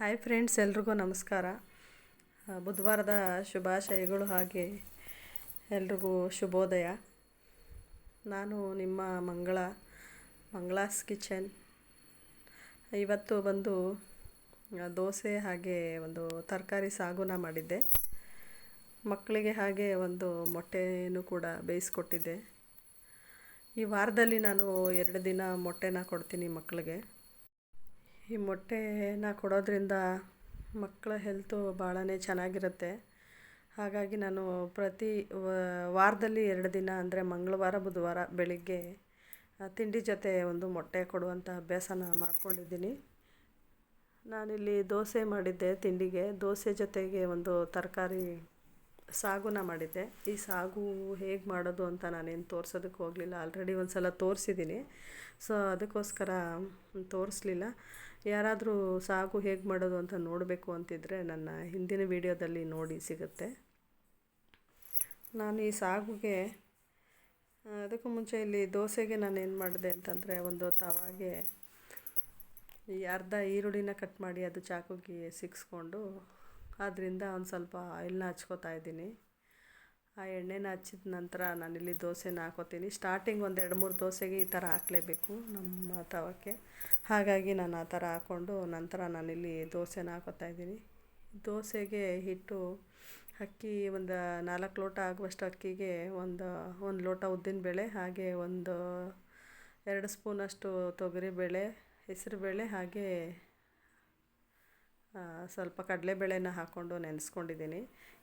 Hi friends, ಎಲ್ರಿಗೂ ನಮಸ್ಕಾರ. ಬುಧವಾರದ ಶುಭಾಶಯಗಳು ಹಾಗೆ ಎಲ್ರಿಗೂ ಶುಭೋದಯ. ನಾನು ನಿಮ್ಮ ಮಂಗಳ, ಮಂಗಳಾಸ್ ಕಿಚನ್. ಇವತ್ತು ಬಂದು ದೋಸೆ ಹಾಗೆ ಒಂದು ತರಕಾರಿ ಸಾಗುನ ಮಾಡಿದ್ದೆ. ಮಕ್ಕಳಿಗೆ ಹಾಗೆ ಒಂದು ಮೊಟ್ಟೆನೂ ಕೂಡ ಬೇಯಿಸ್ಕೊಟ್ಟಿದ್ದೆ. ಈ ವಾರದಲ್ಲಿ ನಾನು ಎರಡು ದಿನ ಮೊಟ್ಟೆನ ಕೊಡ್ತೀನಿ ಮಕ್ಕಳಿಗೆ. ಈ ಮೊಟ್ಟೆನ ಕೊಡೋದರಿಂದ ಮಕ್ಕಳ ಹೆಲ್ತು ಭಾಳನೇ ಚೆನ್ನಾಗಿರುತ್ತೆ. ಹಾಗಾಗಿ ನಾನು ಪ್ರತಿ ವಾರದಲ್ಲಿ ಎರಡು ದಿನ ಅಂದರೆ ಮಂಗಳವಾರ, ಬುಧವಾರ ಬೆಳಿಗ್ಗೆ ತಿಂಡಿ ಜೊತೆ ಒಂದು ಮೊಟ್ಟೆ ಕೊಡುವಂಥ ಅಭ್ಯಾಸನ ಮಾಡ್ಕೊಂಡಿದ್ದೀನಿ. ನಾನಿಲ್ಲಿ ದೋಸೆ ಮಾಡಿದ್ದೆ ತಿಂಡಿಗೆ. ದೋಸೆ ಜೊತೆಗೆ ಒಂದು ತರಕಾರಿ ಸಾಗುನ ಮಾಡಿದ್ದೆ. ಈ ಸಾಗು ಹೇಗೆ ಮಾಡೋದು ಅಂತ ನಾನೇನು ತೋರ್ಸೋದಕ್ಕೆ ಹೋಗಲಿಲ್ಲ. ಆಲ್ರೆಡಿ ಒಂದು ಸಲ ತೋರಿಸಿದ್ದೀನಿ. ಸೊ ಅದಕ್ಕೋಸ್ಕರ ತೋರಿಸ್ಲಿಲ್ಲ. ಯಾರಾದರೂ ಸಾಗು ಹೇಗೆ ಮಾಡೋದು ಅಂತ ನೋಡಬೇಕು ಅಂತಿದ್ದರೆ ನನ್ನ ಹಿಂದಿನ ವಿಡಿಯೋದಲ್ಲಿ ನೋಡಿ ಸಿಗುತ್ತೆ. ನಾನು ಈ ಸಾಗುಗೆ ಅದಕ್ಕೂ ಮುಂಚೆ ಇಲ್ಲಿ ದೋಸೆಗೆ ನಾನು ಏನು ಮಾಡಿದೆ ಅಂತಂದರೆ ಒಂದು ತವಾಗೆ ಈ ಅರ್ಧ ಈರುಳ್ಳಿನ ಕಟ್ ಮಾಡಿ ಅದು ಚಾಕುಗೆ ಸಿಕ್ಸ್ಕೊಂಡು ಅದರಿಂದ ಒಂದು ಸ್ವಲ್ಪ ಆಯಿಲ್ನ ಹಚ್ಕೋತಾ ಇದ್ದೀನಿ. ಆ ಎಣ್ಣೆನ ಹಚ್ಚಿದ ನಂತರ ನಾನಿಲ್ಲಿ ದೋಸೆನ ಹಾಕೋತೀನಿ. ಸ್ಟಾರ್ಟಿಂಗ್ ಒಂದು ಎರಡು ಮೂರು ದೋಸೆಗೆ ಈ ಥರ ಹಾಕ್ಲೇಬೇಕು ನಮ್ಮ ತವಕ್ಕೆ. ಹಾಗಾಗಿ ನಾನು ಆ ಥರ ಹಾಕ್ಕೊಂಡು ನಂತರ ನಾನಿಲ್ಲಿ ದೋಸೆನ ಹಾಕೋತಾ ಇದ್ದೀನಿ. ದೋಸೆಗೆ ಹಿಟ್ಟು ಅಕ್ಕಿ ಒಂದು ನಾಲ್ಕು ಲೋಟ ಆಗುವಷ್ಟು ಅಕ್ಕಿಗೆ ಒಂದು ಒಂದು ಲೋಟ ಉದ್ದಿನ ಬೇಳೆ, ಹಾಗೆ ಒಂದು ಎರಡು ಸ್ಪೂನಷ್ಟು ತೊಗರಿಬೇಳೆ ಹೆಸರುಬೇಳೆ ಹಾಗೆ ಸ್ವಲ್ಪ ಕಡಲೆಬೇಳೆನ ಹಾಕ್ಕೊಂಡು ನೆನೆಸ್ಕೊಂಡಿದ್ದೀನಿ.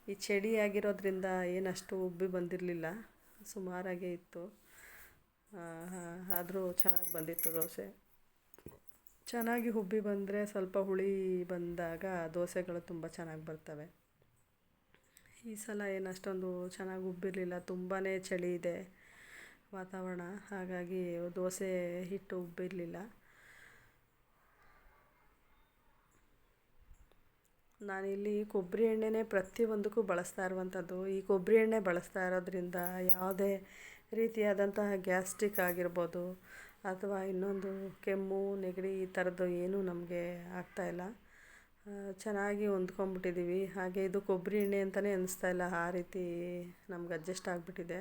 ಈ ಚಳಿ ಆಗಿರೋದ್ರಿಂದ ಏನಷ್ಟು ಉಬ್ಬಿ ಬಂದಿರಲಿಲ್ಲ, ಸುಮಾರಾಗೇ ಇತ್ತು. ಆದರೂ ಚೆನ್ನಾಗಿ ಬಂದಿತ್ತು ದೋಸೆ. ಚೆನ್ನಾಗಿ ಉಬ್ಬಿ ಬಂದರೆ ಸ್ವಲ್ಪ ಹುಳಿ ಬಂದಾಗ ದೋಸೆಗಳು ತುಂಬ ಚೆನ್ನಾಗಿ ಬರ್ತವೆ. ಈ ಸಲ ಏನು ಅಷ್ಟೊಂದು ಚೆನ್ನಾಗಿ ಉಬ್ಬಿರಲಿಲ್ಲ ತುಂಬಾ ಚಳಿ ಇದೆ ವಾತಾವರಣ, ಹಾಗಾಗಿ ದೋಸೆ ಹಿಟ್ಟು ಉಬ್ಬಿರಲಿಲ್ಲ. ನಾನಿಲ್ಲಿ ಕೊಬ್ಬರಿ ಎಣ್ಣೆನೇ ಪ್ರತಿಯೊಂದಕ್ಕೂ ಬಳಸ್ತಾ ಇರುವಂಥದ್ದು. ಈ ಕೊಬ್ಬರಿ ಎಣ್ಣೆ ಬಳಸ್ತಾ ಇರೋದ್ರಿಂದ ಯಾವುದೇ ರೀತಿಯಾದಂತಹ ಗ್ಯಾಸ್ಟ್ರಿಕ್ ಆಗಿರ್ಬೋದು ಅಥವಾ ಇನ್ನೊಂದು ಕೆಮ್ಮು, ನೆಗಡಿ ಈ ಥರದ್ದು ಏನೂ ನಮಗೆ ಆಗ್ತಾಯಿಲ್ಲ ಚೆನ್ನಾಗಿ ಹೊಂದ್ಕೊಂಬಿಟ್ಟಿದ್ದೀವಿ ಹಾಗೆ ಇದು ಕೊಬ್ಬರಿ ಎಣ್ಣೆ ಅಂತಲೇ ಅನಿಸ್ತಾ ಇಲ್ಲ. ಆ ರೀತಿ ನಮ್ಗೆ ಅಡ್ಜಸ್ಟ್ ಆಗಿಬಿಟ್ಟಿದೆ.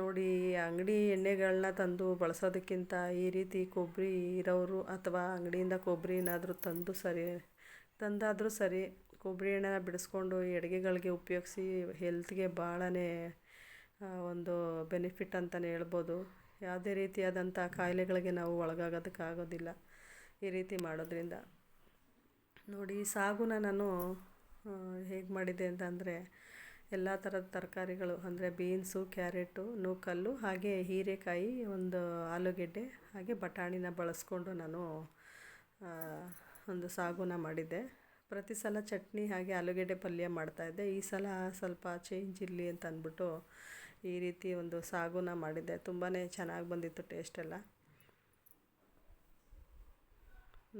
ನೋಡಿ, ಅಂಗಡಿ ಎಣ್ಣೆಗಳನ್ನ ತಂದು ಬಳಸೋದಕ್ಕಿಂತ ಈ ರೀತಿ ಕೊಬ್ಬರಿ ಇರೋರು ಅಥವಾ ಅಂಗಡಿಯಿಂದ ಕೊಬ್ಬರಿ ಏನಾದರೂ ತಂದು ಸರಿ, ತಂದಾದರೂ ಸರಿ ಕೊಬ್ಬರಿ ಎಣ್ಣೆನ ಬಿಡಿಸ್ಕೊಂಡು ಈ ಅಡುಗೆಗಳಿಗೆ ಉಪಯೋಗಿಸಿ ಹೆಲ್ತ್ಗೆ ಭಾಳನೇ ಒಂದು ಬೆನಿಫಿಟ್ ಅಂತಲೇ ಹೇಳ್ಬೋದು. ಯಾವುದೇ ರೀತಿಯಾದಂಥ ಕಾಯಿಲೆಗಳಿಗೆ ನಾವು ಒಳಗಾಗೋದಕ್ಕಾಗೋದಿಲ್ಲ ಈ ರೀತಿ ಮಾಡೋದ್ರಿಂದ. ನೋಡಿ ಸಾಗುನ ನಾನು ಹೇಗೆ ಮಾಡಿದೆ ಅಂತಂದರೆ ಎಲ್ಲ ಥರದ ತರಕಾರಿಗಳು ಅಂದರೆ ಬೀನ್ಸು, ಕ್ಯಾರೆಟು, ನೂಕಲ್ಲು, ಹಾಗೆ ಹೀರೆಕಾಯಿ, ಒಂದು ಆಲೂಗೆಡ್ಡೆ, ಹಾಗೆ ಬಟಾಣಿನ ಬಳಸ್ಕೊಂಡು ನಾನು ಒಂದು ಸಾಗುನ ಮಾಡಿದ್ದೆ. ಪ್ರತಿ ಸಲ ಚಟ್ನಿ ಹಾಗೆ ಆಲೂಗೆಡ್ಡೆ ಪಲ್ಯ ಮಾಡ್ತಾಯಿದ್ದೆ ಈ ಸಲ ಸ್ವಲ್ಪ ಚೇಂಜ್ ಇರಲಿ ಅಂತ ಅಂದ್ಬಿಟ್ಟು ಈ ರೀತಿ ಒಂದು ಸಾಗುನ ಮಾಡಿದ್ದೆ. ತುಂಬಾ ಚೆನ್ನಾಗಿ ಬಂದಿತ್ತು ಟೇಸ್ಟೆಲ್ಲ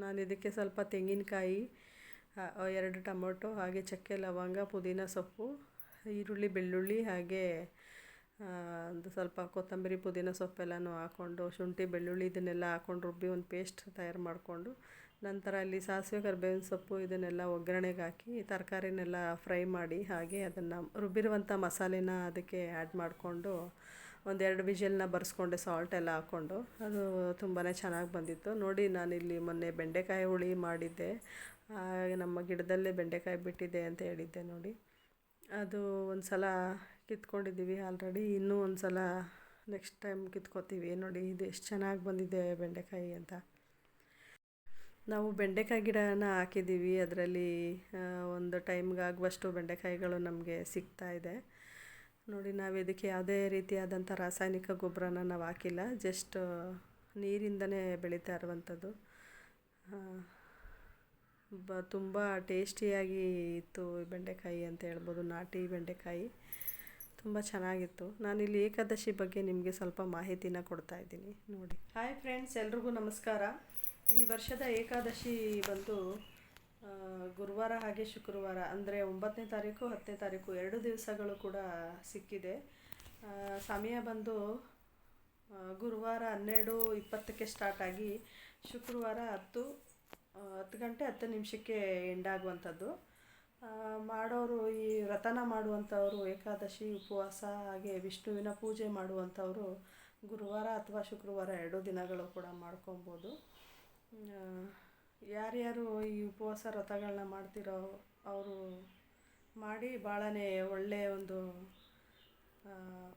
ನಾನು ಇದಕ್ಕೆ ಸ್ವಲ್ಪ ತೆಂಗಿನಕಾಯಿ ಎರಡು ಟೊಮೊಟೊ, ಹಾಗೆ ಚಕ್ಕೆ ಲವಂಗ, ಪುದೀನ ಸೊಪ್ಪು, ಈರುಳ್ಳಿ, ಬೆಳ್ಳುಳ್ಳಿ, ಹಾಗೆ ಒಂದು ಸ್ವಲ್ಪ ಕೊತ್ತಂಬರಿ, ಪುದೀನ ಸೊಪ್ಪೆಲ್ಲನೂ ಹಾಕ್ಕೊಂಡು ಶುಂಠಿ, ಬೆಳ್ಳುಳ್ಳಿ ಇದನ್ನೆಲ್ಲ ಹಾಕ್ಕೊಂಡು ರುಬ್ಬಿ ಒಂದು ಪೇಸ್ಟ್ ತಯಾರು ಮಾಡಿಕೊಂಡು ನಂತರ ಅಲ್ಲಿ ಸಾಸಿವೆ, ಕರಿಬೇವಿನ ಸೊಪ್ಪು ಇದನ್ನೆಲ್ಲ ಒಗ್ಗರಣೆಗೆ ಹಾಕಿ, ತರಕಾರಿನೆಲ್ಲ ಫ್ರೈ ಮಾಡಿ ಹಾಗೆ ಅದನ್ನು ರುಬ್ಬಿರುವಂಥ ಮಸಾಲೆನ ಅದಕ್ಕೆ ಆ್ಯಡ್ ಮಾಡಿಕೊಂಡು ಒಂದೆರಡು ವಿಜಲ್ನ ಬರ್ಸ್ಕೊಂಡೆ ಸಾಲ್ಟ್ ಎಲ್ಲ ಹಾಕ್ಕೊಂಡು. ಅದು ತುಂಬಾ ಚೆನ್ನಾಗಿ ಬಂದಿತ್ತು. ನೋಡಿ ನಾನಿಲ್ಲಿ ಮೊನ್ನೆ ಬೆಂಡೆಕಾಯಿ ಹುಳಿ ಮಾಡಿದ್ದೆ. ಹಾಗೆ ನಮ್ಮ ಗಿಡದಲ್ಲೇ ಬೆಂಡೆಕಾಯಿ ಬಿಟ್ಟಿದೆ ಅಂತ ಹೇಳಿದ್ದೆ ನೋಡಿ. ಅದು ಒಂದು ಸಲ ಕಿತ್ಕೊಂಡಿದ್ದೀವಿ ಆಲ್ರೆಡಿ ಇನ್ನೂ ಒಂದು ಸಲ ನೆಕ್ಸ್ಟ್ ಟೈಮ್ ಕಿತ್ಕೋತೀವಿ. ನೋಡಿ ಇದು ಎಷ್ಟು ಚೆನ್ನಾಗಿ ಬಂದಿದೆ ಬೆಂಡೆಕಾಯಿ ಅಂತ. ನಾವು ಬೆಂಡೆಕಾಯಿ ಗಿಡನ ಹಾಕಿದ್ದೀವಿ. ಅದರಲ್ಲಿ ಒಂದು ಟೈಮ್ಗೆ ಆಗುವಷ್ಟು ಬೆಂಡೆಕಾಯಿಗಳು ನಮಗೆ ಸಿಗ್ತಾ ಇದೆ. ನೋಡಿ, ನಾವು ಇದಕ್ಕೆ ಯಾವುದೇ ರೀತಿಯಾದಂಥ ರಾಸಾಯನಿಕ ಗೊಬ್ಬರನ ನಾವು ಹಾಕಿಲ್ಲ. ಜಸ್ಟ್ ನೀರಿಂದನೇ ಬೆಳೀತಾ ಇರುವಂಥದ್ದು. ಬ, ತುಂಬ ಟೇಸ್ಟಿಯಾಗಿ ಇತ್ತು ಬೆಂಡೆಕಾಯಿ ಅಂತ ಹೇಳ್ಬೋದು. ನಾಟಿ ಬೆಂಡೆಕಾಯಿ. ತುಂಬ ಚೆನ್ನಾಗಿತ್ತು. ನಾನಿಲ್ಲಿ ಏಕಾದಶಿ ಬಗ್ಗೆ ನಿಮಗೆ ಸ್ವಲ್ಪ ಮಾಹಿತಿನ ಕೊಡ್ತಾ ಇದ್ದೀನಿ. ನೋಡಿ. ಹಾಯ್ ಫ್ರೆಂಡ್ಸ್ ಎಲ್ರಿಗೂ ನಮಸ್ಕಾರ. ಈ ವರ್ಷದ ಏಕಾದಶಿ ಬಂದು ಗುರುವಾರ ಹಾಗೆ ಶುಕ್ರವಾರ ಅಂದರೆ ಒಂಬತ್ತನೇ ತಾರೀಕು ಹತ್ತನೇ ತಾರೀಕು ಎರಡು ದಿವಸಗಳು ಕೂಡ ಸಿಕ್ಕಿದೆ. ಸಮಯ ಬಂದು ಗುರುವಾರ ಹನ್ನೆರಡು ಇಪ್ಪತ್ತಕ್ಕೆ ಸ್ಟಾರ್ಟ್ ಆಗಿ ಶುಕ್ರವಾರ ಹತ್ತು ಹತ್ತು ಗಂಟೆ ಹತ್ತು ನಿಮಿಷಕ್ಕೆ ಎಂಡ್ ಆಗುವಂಥದ್ದು. ಆ, ಮಾಡೋರು ಈ ವ್ರತನ ಮಾಡುವಂಥವರು ಏಕಾದಶಿ ಉಪವಾಸ ಹಾಗೆ ವಿಷ್ಣುವಿನ ಪೂಜೆ ಮಾಡುವಂಥವರು ಗುರುವಾರ ಅಥವಾ ಶುಕ್ರವಾರ ಎರಡು ದಿನಗಳು ಕೂಡ ಮಾಡ್ಕೊಬೋದು. ಯಾರ್ಯಾರು ಈ ಉಪವಾಸ ವ್ರತಗಳನ್ನ ಮಾಡ್ತಿರೋ ಅವರು ಮಾಡಿ ಭಾಳನೇ ಒಳ್ಳೆಯ ಒಂದು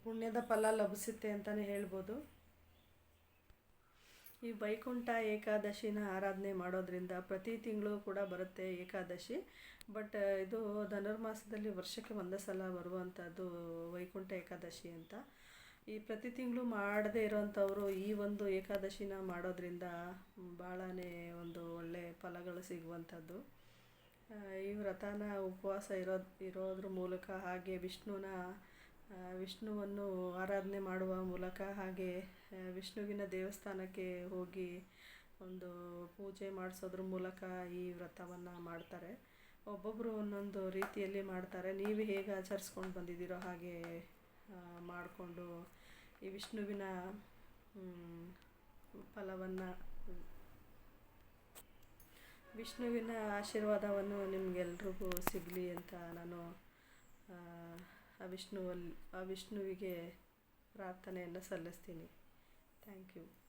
ಪುಣ್ಯದ ಫಲ ಲಭಿಸುತ್ತೆ ಅಂತಲೇ ಹೇಳ್ಬೋದು. ಈ ವೈಕುಂಠ ಏಕಾದಶಿನ ಆರಾಧನೆ ಮಾಡೋದ್ರಿಂದ ಪ್ರತಿ ತಿಂಗಳು ಕೂಡ ಬರುತ್ತೆ ಏಕಾದಶಿ. ಬಟ್, ಇದು ಧನುರ್ಮಾಸದಲ್ಲಿ ವರ್ಷಕ್ಕೆ ಒಂದೇ ಸಲ ಬರುವಂಥದ್ದು ವೈಕುಂಠ ಏಕಾದಶಿ ಅಂತ. ಈ ಪ್ರತಿ ತಿಂಗಳು ಮಾಡದೇ ಇರೋವಂಥವ್ರು ಈ ಒಂದು ಏಕಾದಶಿನ ಮಾಡೋದ್ರಿಂದ ಭಾಳನೇ ಒಂದು ಒಳ್ಳೆಯ ಫಲಗಳು ಸಿಗುವಂಥದ್ದು. ಈ ವ್ರತನ ಉಪವಾಸ ಇರೋದು ಇರೋದ್ರ ಮೂಲಕ ಹಾಗೆ ವಿಷ್ಣುನ ವಿಷ್ಣುವನ್ನು ಆರಾಧನೆ ಮಾಡುವ ಮೂಲಕ ಹಾಗೆ ವಿಷ್ಣುವಿನ ದೇವಸ್ಥಾನಕ್ಕೆ ಹೋಗಿ ಒಂದು ಪೂಜೆ ಮಾಡಿಸೋದ್ರ ಮೂಲಕ ಈ ವ್ರತವನ್ನು ಮಾಡ್ತಾರೆ. ಒಬ್ಬೊಬ್ಬರು ಒಂದೊಂದು ರೀತಿಯಲ್ಲಿ ಮಾಡ್ತಾರೆ. ನೀವು ಹೇಗೆ ಆಚರಿಸ್ಕೊಂಡು ಬಂದಿದ್ದೀರೋ ಹಾಗೆ ಮಾಡಿಕೊಂಡು ಈ ವಿಷ್ಣುವಿನ ಫಲವನ್ನು ವಿಷ್ಣುವಿನ ಆಶೀರ್ವಾದವನ್ನು ನಿಮಗೆಲ್ರಿಗೂ ಸಿಗಲಿ ಅಂತ ನಾನು ಆ, ವಿಷ್ಣುವಲ್ಲಿ ಆ ವಿಷ್ಣುವಿಗೆ ಪ್ರಾರ್ಥನೆಯನ್ನು ಸಲ್ಲಿಸ್ತೀನಿ. Thank you.